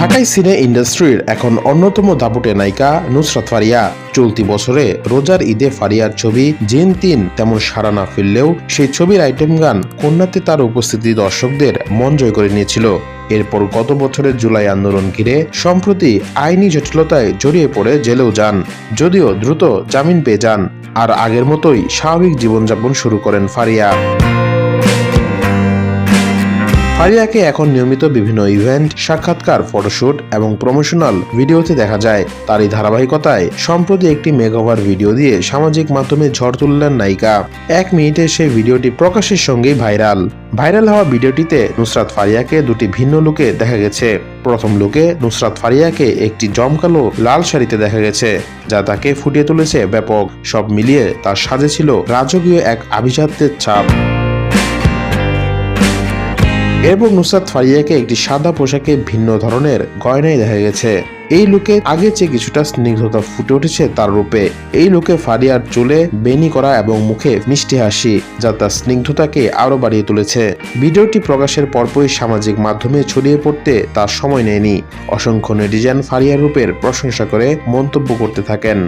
ঢাকায় সিনে ইন্ডাস্ট্রির এখন অন্যতম দাপুটে নায়িকা নুসরাত ফারিয়া। চলতি বছরে রোজার ঈদে ফারিয়ার ছবি জেন তিন তেমন সাড়া না ফিরলেও সেই ছবির আইটেম গান কন্যাতে তার উপস্থিতি দর্শকদের মন জয় করে নিয়েছিল। এরপর গত বছরের জুলাই আন্দোলন ঘিরে সম্প্রতি আইনি জটিলতায় জড়িয়ে পড়ে জেলেও যান, যদিও দ্রুত জামিন পেয়ে যান। আর আগের মতোই স্বাভাবিক জীবনযাপন শুরু করেন ফারিয়া। ফারিয়াকে এখন নিয়মিত বিভিন্ন ইভেন্ট, সাক্ষাৎকার, ফটোশুট এবং প্রমোশনাল ভিডিওতে দেখা যায়। তারই ধারাবাহিকতায় সম্প্রতি একটি মেকওভার ভিডিও দিয়ে সামাজিক মাধ্যমে ঝড় তুললেন নায়িকা। এক মিনিটে সেই ভিডিওটি প্রকাশের সঙ্গেই ভাইরাল। ভাইরাল হওয়া ভিডিওটিতে নুসরাত ফারিয়াকে দুটি ভিন্ন লুকে দেখা গেছে। প্রথম লুকে নুসরাত ফারিয়াকে একটি জমকালো লাল শাড়িতে দেখা গেছে, যা তাকে ফুটিয়ে তুলেছে ব্যাপক। সব মিলিয়ে তার সাজে ছিল রাজকীয় এক আভিজাত্যের ছাপ। এবং নুসরাত ফারিয়াকে একটি সাদা পোশাকে ভিন্ন ধরনের গয়নায় দেখা গেছে। এই লুকে আগে চেয়ে কিছুটা স্নিগ্ধতা ফুটে উঠেছে তার রূপে। এই লুকে ফারিয়ার চুলে বেনি করা এবং মুখে মিষ্টি হাসি যা তার স্নিগ্ধতাকে আরও বাড়িয়ে তুলেছে। ভিডিওটি প্রকাশের পরপরই সামাজিক মাধ্যমে ছড়িয়ে পড়তে তার সময় নেয়নি। অসংখ্য নেটিজেন ফারিয়ার রূপের প্রশংসা করে মন্তব্য করতে থাকেন।